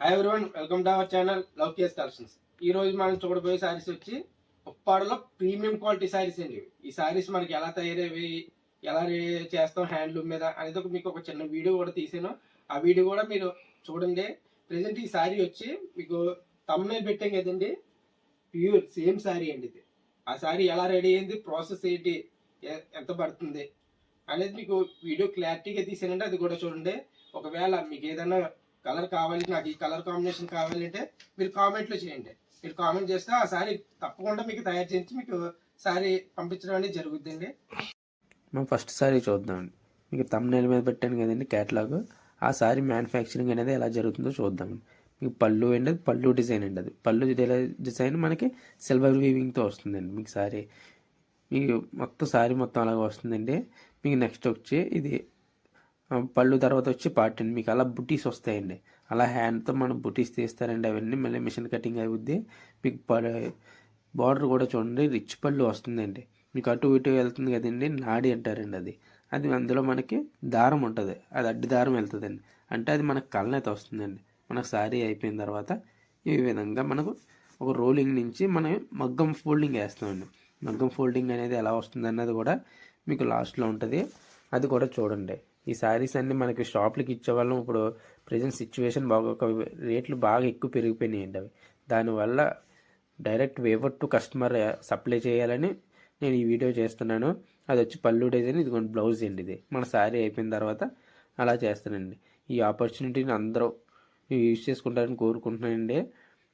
Hi everyone welcome to our channel love case collections ఈ రోజు మనం చూడబోయే శారీస్ వచ్చి ఉప్పాడలో ప్రీమియం క్వాలిటీ శారీస్ అండి. ఈ శారీస్ మనకి ఎలా తయారయ్యి ఎలా చేస్తాం హ్యాండ్లూమ్ మీద అనేది ఒక మీకు ఒక చిన్న వీడియో కూడా తీసాను. ఆ వీడియో కూడా మీరు చూడండి. ప్రజెంట్ ఈ శారీ వచ్చి మీకు తమ్మునే పెట్టాం కదండి. ప్యూర్ సేమ్ శారీ అండి ఇది. ఆ శారీ ఎలా రెడీ అయింది ప్రాసెస్ ఏంటి ఎంత పడుతుంది అనేది మీకు వీడియో క్లారిటీగా తీసానంటే అది కూడా చూడండి. ఒకవేళ మీకు ఏదైనా కలర్ కావాలి నాకు ఈ కలర్ కాంబినేషన్ కావాలంటే మీరు కామెంట్లో చేయండి. మీరు కామెంట్ చేస్తే ఆ సారీ తప్పకుండా మీకు తయారు చేయించి మీకు సారీ పంపించడం అనేది జరుగుతుందండి మనం ఫస్ట్ సారీ చూద్దాం. మీకు తమ్నేల్ మీద పెట్టాను కదండి క్యాటలాగ్ ఆ సారీ మ్యానుఫ్యాక్చరింగ్ అనేది ఎలా జరుగుతుందో చూద్దాం. మీకు పళ్ళు అండి అది పళ్ళు డిజైన్ అండి అది. పళ్ళు డిజైన్? మనకి సిల్వర్ వీవింగ్తో వస్తుందండి మీకు సారీ మీకు మొత్తం సారీ మొత్తం అలాగే వస్తుందండి. మీకు నెక్స్ట్ వచ్చి ఇది పళ్ళు తర్వాత వచ్చి పార్ట్ అండి. మీకు అలా బుటీస్ వస్తాయండి. అలా హ్యాండ్తో మనం బుటీస్ తీస్తారండి అవన్నీ. మళ్ళీ మిషన్ కటింగ్ అవుద్ది మీకు బార్డర్ కూడా చూడండి. రిచ్ పళ్ళు వస్తుందండి. మీకు అటు ఇటు వెళ్తుంది కదండి. నాడి అంటారండి అది. అది అందులో మనకి దారం ఉంటుంది. అది అడ్డు దారం వెళ్తుందండి. అంటే అది మనకు కళ్ళనైతే వస్తుందండి. మనకు సారీ అయిపోయిన తర్వాత ఈ విధంగా మనకు ఒక రోలింగ్ నుంచి మనం మగ్గం ఫోల్డింగ్ వేస్తామండి. మగ్గం ఫోల్డింగ్ అనేది ఎలా వస్తుంది అన్నది కూడా మీకు లాస్ట్లో ఉంటుంది. అది కూడా చూడండి. ఈ శారీస్ అన్ని మనకి షాప్లకి ఇచ్చేవాళ్ళం. ఇప్పుడు ప్రజెంట్ సిచ్యువేషన్ బాగా ఒక రేట్లు బాగా ఎక్కువ పెరిగిపోయినాయండి అవి. దానివల్ల direct weaver to customer supply చేయాలని నేను ఈ వీడియో చేస్తున్నాను. అది వచ్చి పళ్ళు డిజైన్ ఇది కొన్ని బ్లౌజ్ అండి ఇది. మన శారీ అయిపోయిన తర్వాత అలా చేస్తానండి. ఈ ఆపర్చునిటీని అందరూ యూజ్ చేసుకుంటారని కోరుకుంటున్నానండి.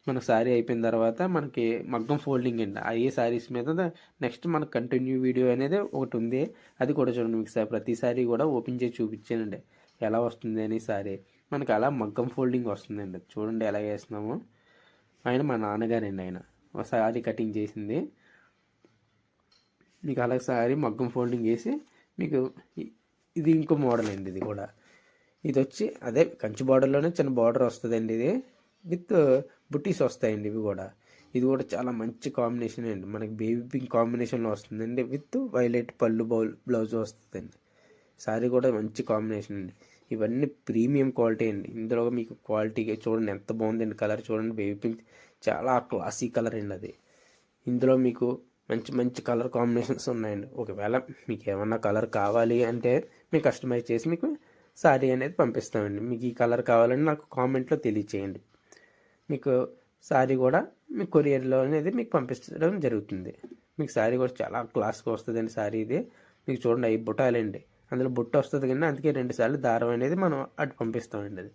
మన శారీ అయిపోయిన తర్వాత మనకి మగ్గం ఫోల్డింగ్ అండి అయ్యే శారీస్ మీద నెక్స్ట్ మనకు కంటిన్యూ వీడియో అనేది ఒకటి ఉంది. అది కూడా చూడండి మీకు సా- ప్రతి కూడా ఓపెన్ చేసి చూపించానండి. ఎలా వస్తుంది అని సారీ. మనకి అలా మగ్గం ఫోల్డింగ్ వస్తుందండి. చూడండి ఎలా వేస్తున్నాము ఆయన మా నాన్నగారండి ఆయన. ఒక కటింగ్ చేసింది. మీకు అలా సారీ మగ్గం ఫోల్డింగ్ చేసి మీకు ఇది ఇంకో మోడల్ అండి ఇది కూడా. ఇది వచ్చి అదే కంచి బార్డర్లోనే చిన్న బార్డర్ వస్తుందండి ఇది. విత్ బుట్టీస్ వస్తాయండి ఇవి కూడా. ఇది కూడా చాలా మంచి కాంబినేషన్ అండి. మనకి బేబీ పింక్ కాంబినేషన్లో వస్తుందండి. విత్ వైలెట్ పళ్ళు బౌల్ బ్లౌజ్ వస్తుందండి. సారీ కూడా మంచి కాంబినేషన్ అండి. ఇవన్నీ ప్రీమియం క్వాలిటీ అండి. ఇందులో మీకు క్వాలిటీగా చూడండి ఎంత బాగుందండి కలర్ చూడండి. బేబీ పింక్ చాలా క్లాసీ కలర్ అండి అది. ఇందులో మీకు మంచి మంచి కలర్ కాంబినేషన్స్ ఉన్నాయండి. ఒకవేళ మీకు ఏమన్నా కలర్ కావాలి అంటే మీకు కస్టమైజ్ చేసి మీకు సారీ అనేది పంపిస్తామండి. మీకు ఈ కలర్ కావాలని నాకు కామెంట్లో తెలియచేయండి. మీకు సారీ కూడా మీ కొరియర్లో అనేది మీకు పంపించడం జరుగుతుంది. మీకు సారీ కూడా చాలా క్లాస్గా వస్తుందండి సారీ ఇది. మీకు చూడండి అవి బుటాలండి. అందులో బుట్ట వస్తుంది కానీ అందుకే రెండు సార్లు దారం అనేది మనం అటు పంపిస్తామండి అది.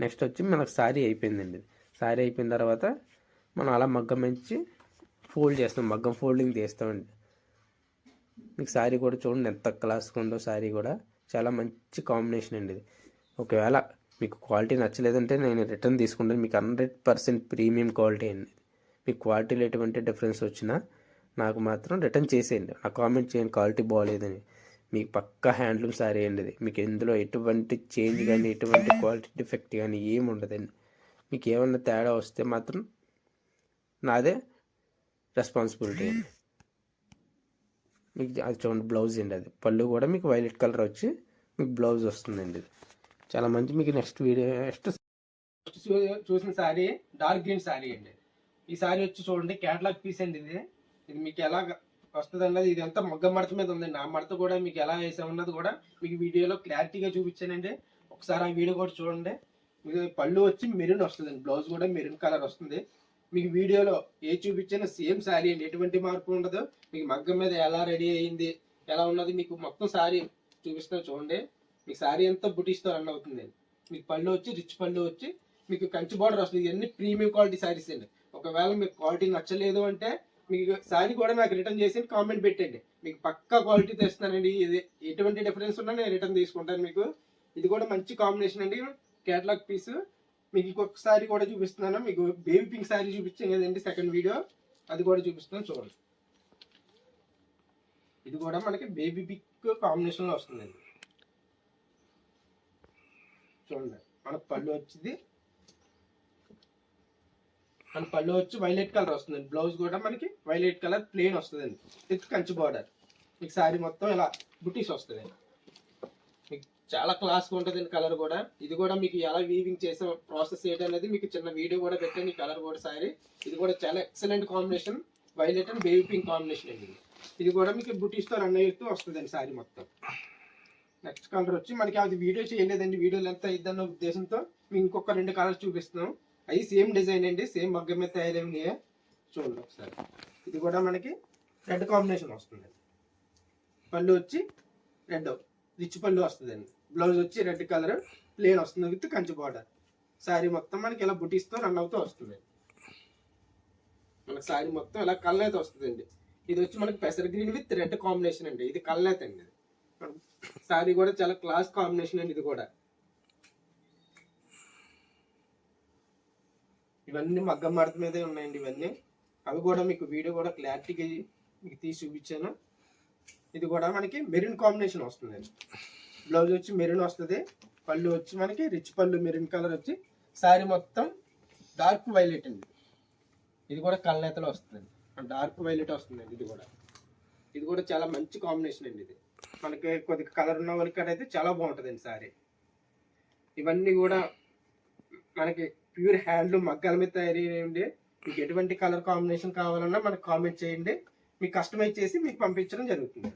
నెక్స్ట్ వచ్చి మనకు సారీ అయిపోయిందండి సారీ అయిపోయిన తర్వాత మనం అలా మగ్గం మంచి ఫోల్డ్ చేస్తాం మగ్గం ఫోల్డింగ్ తీస్తామండి మీకు సారీ కూడా చూడండి ఎంత క్లాస్గా ఉందో సారీ కూడా. చాలా మంచి కాంబినేషన్ అండి ఇది. ఒకవేళ మీకు క్వాలిటీ నచ్చలేదంటే నేను రిటర్న్ తీసుకుంటాను. మీకు హండ్రెడ్ పర్సెంట్ ప్రీమియం క్వాలిటీ అండి. మీకు క్వాలిటీలో ఎటువంటి డిఫరెన్స్ వచ్చినా నాకు మాత్రం రిటర్న్ చేసేయండి. నా కామెంట్ చేయండి క్వాలిటీ బాగాలేదని మీకు పక్కా హ్యాండ్లూమ్ సారీ అండి ఇది. మీకు ఇందులో ఎటువంటి చేంజ్ కానీ ఎటువంటి క్వాలిటీ డిఫెక్ట్ కానీ ఏమి ఉండదండి. మీకు ఏమన్నా తేడా వస్తే మాత్రం నాదే రెస్పాన్సిబిలిటీ అండి. మీకు అది చూడండి బ్లౌజ్ అండి అది. పళ్ళు కూడా మీకు వైలెట్ కలర్ వచ్చి మీకు బ్లౌజ్ వస్తుందండి ఇది. చాలా మంచి మీకు నెక్స్ట్ వీడియో నెక్స్ట్ ఫస్ట్ చూ- చూసిన శారీ డార్క్ గ్రీన్ శారీ అండి. ఈ శారీ వచ్చి చూడండి క్యాటలాగ్ పీస్ అండి ఇది. ఇది మీకు ఎలా వస్తుంది అన్నది ఇది అంతా మగ్గ మడత మీద ఉందండి. ఆ మడత కూడా మీకు ఎలా వేసామన్నది కూడా మీకు వీడియోలో క్లారిటీగా చూపించానండి. ఒకసారి ఆ వీడియో కూడా చూడండి. మీకు పళ్ళు వచ్చి మెరూన్ వస్తుందండి. బ్లౌజ్ కూడా మెరూన్ కలర్ వస్తుంది. మీకు వీడియోలో ఏ చూపించినా సేమ్ శారీ అండి. ఎటువంటి మార్పు ఉండదు. మీకు మగ్గం మీద ఎలా రెడీ అయ్యింది ఎలా ఉన్నది మీకు మొత్తం శారీ చూపిస్తున్నా చూడండి. మీకు సారీ అంతా బుటిస్తో రన్ అవుతుంది. మీకు పళ్ళు వచ్చి రిచ్ పళ్ళు వచ్చి మీకు కంచి బార్డర్ వస్తుంది. ఇవన్నీ ప్రీమియం క్వాలిటీ సారీస్ అండి. ఒకవేళ మీకు క్వాలిటీ నచ్చలేదు అంటే మీకు సారీ కూడా నాకు రిటర్న్ చేసి కామెంట్ పెట్టండి. మీకు పక్కా క్వాలిటీ తెస్తున్నానండి. ఇది ఎటువంటి డిఫరెన్స్ ఉన్నా నేను రిటర్న్ తీసుకుంటాను మీకు. ఇది కూడా మంచి కాంబినేషన్ అండి. కేటలాగ్ పీస్ మీకు ఇంకొక సారీ కూడా చూపిస్తున్నాను. మీకు బేబీ పింక్ సారీ చూపించాను కదండి సెకండ్ వీడియో అది కూడా చూపిస్తున్నాను చూడండి. ఇది కూడా మనకి బేబీ పింక్ కాంబినేషన్లో వస్తుందండి. చూడండి. మన పళ్ళు వచ్చింది. మన పళ్ళు వచ్చి వైలెట్ కలర్ వస్తుంది బ్లౌజ్ కూడా మనకి వైలెట్ కలర్ ప్లెయిన్ వస్తుందండి. విత్ కంచి బార్డర్ మీకు సారీ మొత్తం ఇలా బుటీస్ వస్తుంది మీకు చాలా క్లాస్గా ఉంటుందండి కలర్ కూడా. ఇది కూడా మీకు ఎలా వీవింగ్ చేసాం ప్రాసెస్ ఏంటి అనేది మీకు చిన్న వీడియో కూడా పెట్టాను ఈ కలర్ కూడా సారీ ఇది కూడా చాలా excellent combination violet and baby pink combination అండి ఇది. ఇది కూడా మీకు బుటీస్తో రన్ అయ్యేస్తూ వస్తుందండి సారీ మొత్తం. నెక్స్ట్ కలర్ వచ్చి మనకి అది వీడియో చేయలేదండి. వీడియో లెంత్ అయిద్దన్న ఉద్దేశంతో మీకు ఇంకొక రెండు కలర్స్ చూపిస్తున్నాం. అవి సేమ్ డిజైన్ అండి. సేమ్ మగ్గం మీద తయారైనవి. చూడండి ఒకసారి. ఇది కూడా మనకి రెడ్ కాంబినేషన్ వస్తుంది. పళ్ళు వచ్చి రెడ్ రిచ్ పళ్ళు వస్తుందండి. బ్లౌజ్ వచ్చి రెడ్ కలర్ ప్లేన్ వస్తుంది విత్ కంచి బార్డర్ శారీ మొత్తం మనకి ఇలా బుటీస్తో రన్ అవుతూ వస్తుంది. మనకి శారీ మొత్తం ఇలా అయితే వస్తుందండి. ఇది వచ్చి మనకి పెసర్ గ్రీన్ విత్ రెడ్ కాంబినేషన్ అండి. ఇది కళ్ళైతే అండి. సారీ కూడా చాలా క్లాస్ కాంబినేషన్ అండి ఇది కూడా. ఇవన్నీ మగ్గం మడత మీదే ఉన్నాయండి ఇవన్నీ. అవి కూడా మీకు వీడియో కూడా క్లారిటీగా మీకు తీసి చూపించాను. ఇది కూడా మనకి మెరూన్ కాంబినేషన్ వస్తుందండి. బ్లౌజ్ వచ్చి మెరూన్ వస్తుంది పళ్ళు వచ్చి మనకి రిచ్ పళ్ళు మెరూన్ కలర్ వచ్చి శారీ మొత్తం డార్క్ వైలెట్ అండి. ఇది కూడా కళ్ళనేతలో వస్తుందండి. డార్క్ వైలెట్ వస్తుందండి ఇది కూడా. ఇది కూడా చాలా మంచి కాంబినేషన్ అండి ఇది. మనకి కొద్దిగా కలర్ ఉన్న వాళ్ళకి అయితే చాలా బాగుంటుందండి సారీ. ఇవన్నీ కూడా మనకి ప్యూర్ హ్యాండ్లూమ్ మగ్గాల మీద తయారయ్యండి మీకు ఎటువంటి కలర్ కాంబినేషన్ కావాలన్నా మనకు కామెంట్ చేయండి. మీకు కస్టమైజ్ చేసి మీకు పంపించడం జరుగుతుంది.